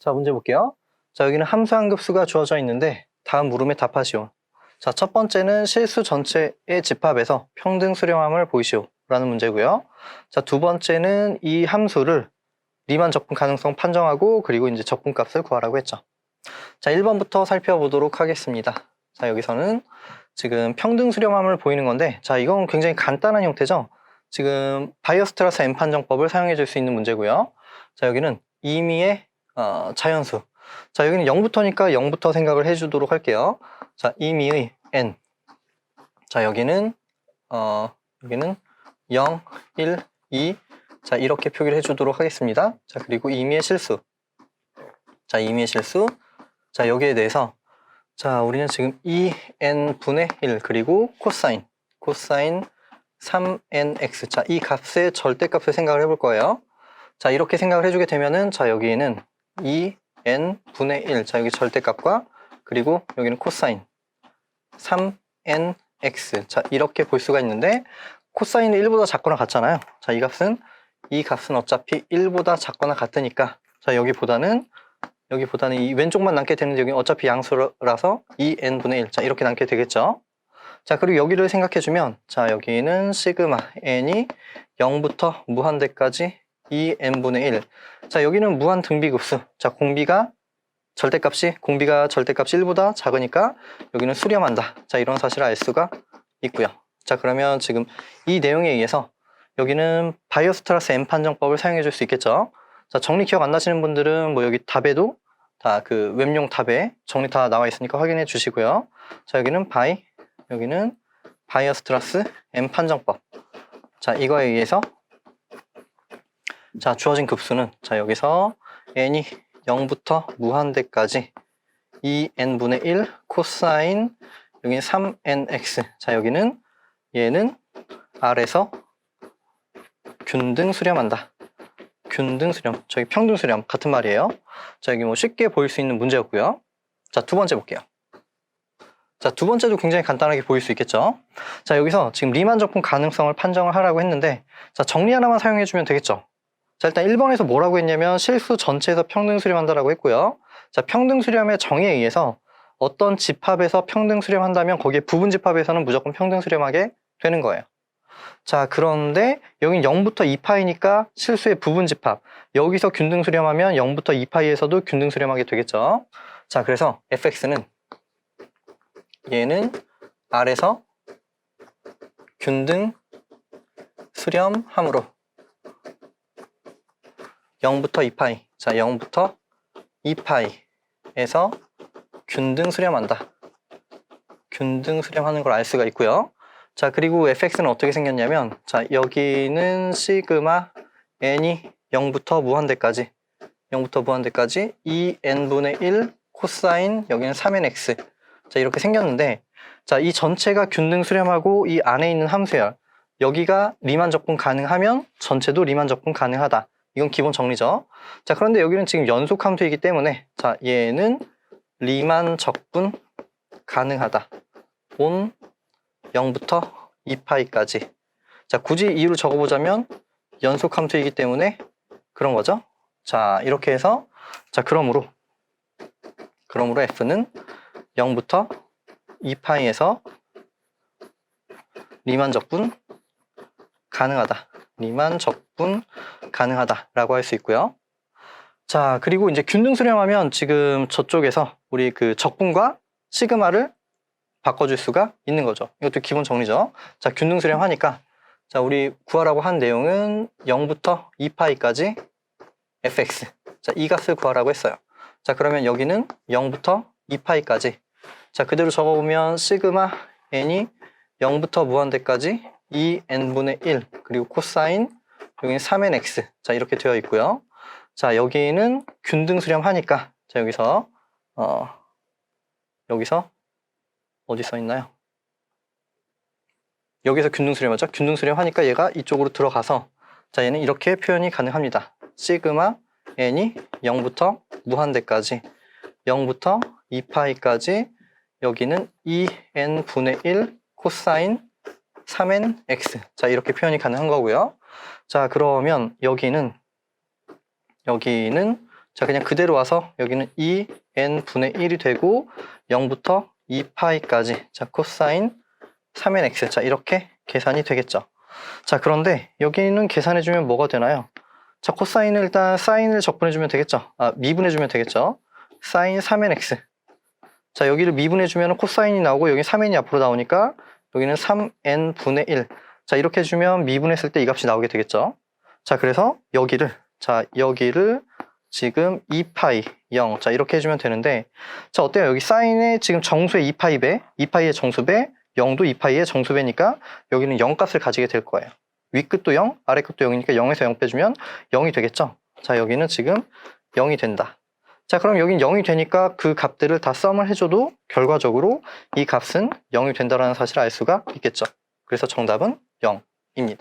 자, 문제 볼게요. 자, 여기는 함수 한 급수가 주어져 있는데 다음 물음에 답하시오. 자, 첫 번째는 실수 전체의 집합에서 평등 수렴함을 보이시오. 라는 문제고요. 자, 두 번째는 이 함수를 리만 적분 가능성 판정하고 그리고 이제 적분값을 구하라고 했죠. 자, 1번부터 살펴보도록 하겠습니다. 자, 여기서는 지금 평등 수렴함을 보이는 건데 자, 이건 굉장히 간단한 형태죠. 지금 바이어스트라스 M 판정법을 사용해 줄 수 있는 문제고요. 자, 여기는 임의의 어, 자연수. 자, 여기는 0부터니까 0부터 생각을 해주도록 할게요. 자, 임의의 n. 자, 여기는 어, 여기는 0, 1, 2. 자, 이렇게 표기를 해주도록 하겠습니다. 자, 그리고 임의의 실수. 자, 임의의 실수. 자, 여기에 대해서 자, 우리는 지금 2n 분의 1 그리고 코사인, 코사인 3nx. 자, 이 값의 절대값을 생각을 해볼 거예요. 자, 이렇게 생각을 해주게 되면은 자, 여기에는 2n 분의 1. 자, 여기 절대값과 그리고 여기는 코사인 3nx. 자, 이렇게 볼 수가 있는데 코사인은 1보다 작거나 같잖아요. 자, 이 값은 이 값은 어차피 1보다 작거나 같으니까 자, 여기보다는 여기보다는 이 왼쪽만 남게 되는데 여기 어차피 양수라서 2n분의 1. 자, 이렇게 남게 되겠죠. 자, 그리고 여기를 생각해 주면 자, 여기는 시그마 n이 0부터 무한대까지 2n분의 1. 자, 여기는 무한 등비급수. 자, 공비가 절대값이 공비가 절대값이 1보다 작으니까 여기는 수렴한다. 자, 이런 사실을 알 수가 있고요. 자, 그러면 지금 이 내용에 의해서 여기는 바이오스트라스 M 판정법을 사용해 줄 수 있겠죠. 자, 정리 기억 안 나시는 분들은 뭐 여기 답에도 다 그 웹용 tab에 정리 다 나와 있으니까 확인해 주시고요. 자, 여기는 바이, 여기는 바이어스트라스 M 판정법. 자, 이거에 의해서 자, 주어진 급수는 자, 여기서 n이 0부터 무한대까지 2n분의 1 코사인 여기는 3nx. 자, 여기는 얘는 R에서 균등 수렴한다. 균등 수렴, 저기 평등 수렴 같은 말이에요. 자, 여기 뭐 쉽게 보일 수 있는 문제였고요. 자, 두 번째 볼게요. 자, 두 번째도 굉장히 간단하게 보일 수 있겠죠. 자, 여기서 지금 리만 적분 가능성을 판정을 하라고 했는데, 자, 정리 하나만 사용해 주면 되겠죠. 자, 일단 1번에서 뭐라고 했냐면 실수 전체에서 평등 수렴한다라고 했고요. 자, 평등 수렴의 정의에 의해서 어떤 집합에서 평등 수렴한다면 거기에 부분 집합에서는 무조건 평등 수렴하게 되는 거예요. 자, 그런데 여긴 0부터 2파이니까 실수의 부분 집합. 여기서 균등 수렴하면 0부터 2파이에서도 균등 수렴하게 되겠죠. 자, 그래서 fx는 얘는 R에서 균등 수렴함으로 0부터 2파이. 자, 0부터 2파이에서 균등 수렴한다. 균등 수렴하는 걸 알 수가 있고요. 자, 그리고 fx는 어떻게 생겼냐면, 자, 여기는 시그마 n이 0부터 무한대까지, 0부터 무한대까지 2n분의 1 코사인, 여기는 3nx. 자, 이렇게 생겼는데, 자, 이 전체가 균등 수렴하고 이 안에 있는 함수열, 여기가 리만 적분 가능하면 전체도 리만 적분 가능하다. 이건 기본 정리죠. 자, 그런데 여기는 지금 연속 함수이기 때문에, 자, 얘는 리만 적분 가능하다. 온 0부터 2파이까지. 자, 굳이 이유를 적어보자면 연속 함수이기 때문에 그런 거죠. 자, 이렇게 해서 자, 그러므로 그러므로 f는 0부터 2파이에서 리만 적분 가능하다. 리만 적분 가능하다라고 할 수 있고요. 자, 그리고 이제 균등 수렴하면 지금 저쪽에서 우리 그 적분과 시그마를 바꿔줄 수가 있는 거죠. 이것도 기본 정리죠. 자, 균등 수렴하니까 자, 우리 구하라고 한 내용은 0부터 2파이까지 fx. 자, 이 값을 구하라고 했어요. 자, 그러면 여기는 0부터 2파이까지. 자, 그대로 적어보면 시그마 n이 0부터 무한대까지 2n분의 1 그리고 코사인 여기는 3nx. 자, 이렇게 되어 있고요. 자, 여기는 균등 수렴하니까 자, 여기서 어 여기서 어디 써 있나요? 여기서 균등 수렴하죠. 균등 수렴하니까 얘가 이쪽으로 들어가서 자 얘는 이렇게 표현이 가능합니다. 시그마 n이 0부터 무한대까지 0부터 2파이까지 여기는 2n 분의 1 코사인 3n x 자 이렇게 표현이 가능한 거고요. 자 그러면 여기는 여기는 자, 그냥 그대로 와서 여기는 2n분의 1이 되고 0부터 2파이까지 자, 코사인 3nx 자, 이렇게 계산이 되겠죠. 자, 그런데 여기는 계산해 주면 뭐가 되나요? 자, 코사인을 일단 사인을 적분해 주면 되겠죠. 아, 미분해 주면 되겠죠. 사인 3nx. 자, 여기를 미분해 주면 코사인이 나오고 여기 3n이 앞으로 나오니까 여기는 3n분의 1. 자, 이렇게 해주면 미분했을 때 이 값이 나오게 되겠죠. 자, 그래서 여기를, 자, 여기를 지금 2파이 0. 자, 이렇게 해주면 되는데, 자, 어때요? 여기 사인의 지금 정수의 2파이 배, 2파이의 정수배, 0도 2파이의 정수배니까 여기는 0 값을 가지게 될 거예요. 윗끝도 0, 아래끝도 0이니까 0에서 0 빼주면 0이 되겠죠? 자, 여기는 지금 0이 된다. 자, 그럼 여긴 0이 되니까 그 값들을 다 썸을 해줘도 결과적으로 이 값은 0이 된다는 사실을 알 수가 있겠죠. 그래서 정답은 0입니다.